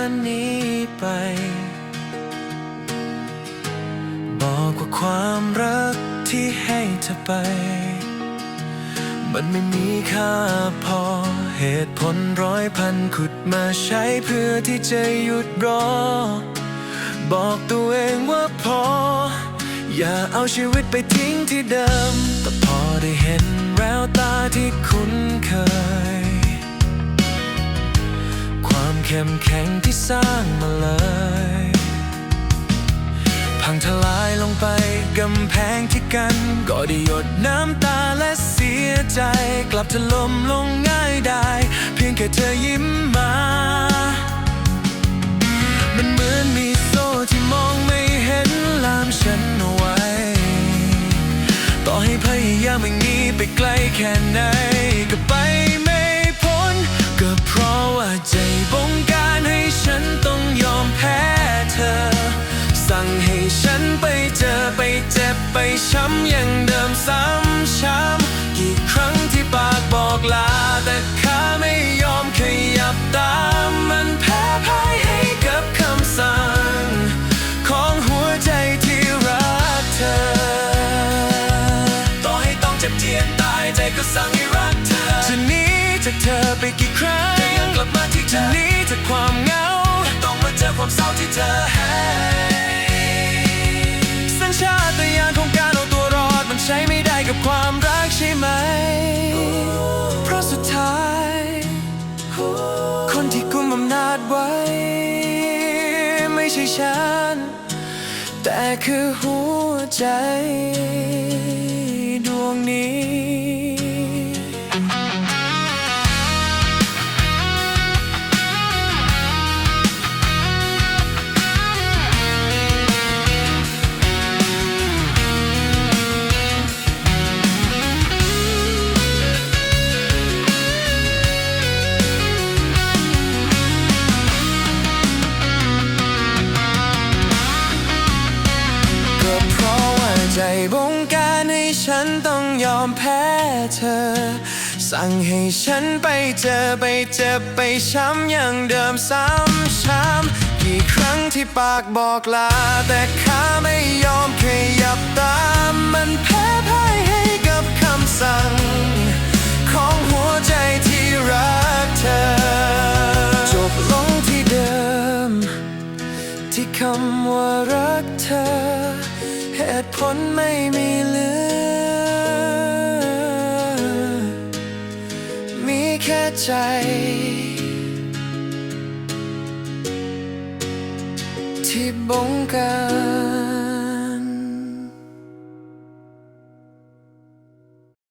านนี้ไป บอกว่าความรักที่ให้เธอไป มันไม่มีค่าพอ เหตุผลร้อยพันขุดมาใช้เพื่อที่จะหยุดรอ บอกตัวเองว่าพอ อย่าเอาชีวิตไปทิ้งที่เดิม แต่พอได้เห็นแววตาที่คุ้นเคย เข้มแข็งที่สร้างมาเลย พังทลายลงไปกำแพงที่กัน ก็ได้หยดน้ำตาและเสียใจ กลับถล่มลงง่ายได้ เพียงแค่เธอยิ้มมา มันเหมือนมีโซ่ที่มองไม่เห็นลามฉันเอาไว้ ต่อให้พยายามไม่หนีไปไกลแค่ไหน เธอไปกี่ครั้งยังกลับมาที่เธอจะหนีจากความเหงาต้องมาเจอความเศร้าที่เธอให้สัญชาตญาณของการเอาตัวรอดมันใช้ไม่ได้กับความรักใช่ไหม เพราะสุดท้าย คนที่กุมอำนาจไว้ ไม่ใช่ฉัน แต่คือหัวใจดวงนี้ ฉันต้องยอมแพ้เธอ สั่งให้ฉันไปเจอไปเจ็บไปช้ำอย่างเดิมซ้ำช้ำกี่ครั้งที่ปากบอกลา แต่ขาไม่ยอมขยับตามมันแพ้พ่ายให้กับคำสั่ง ของหัวใจที่รักเธอ จบลงที่เดิม ที่คำว่ารักเธอ เหตุผลไม่มีเหลือ แค่ใจ ที่บงการ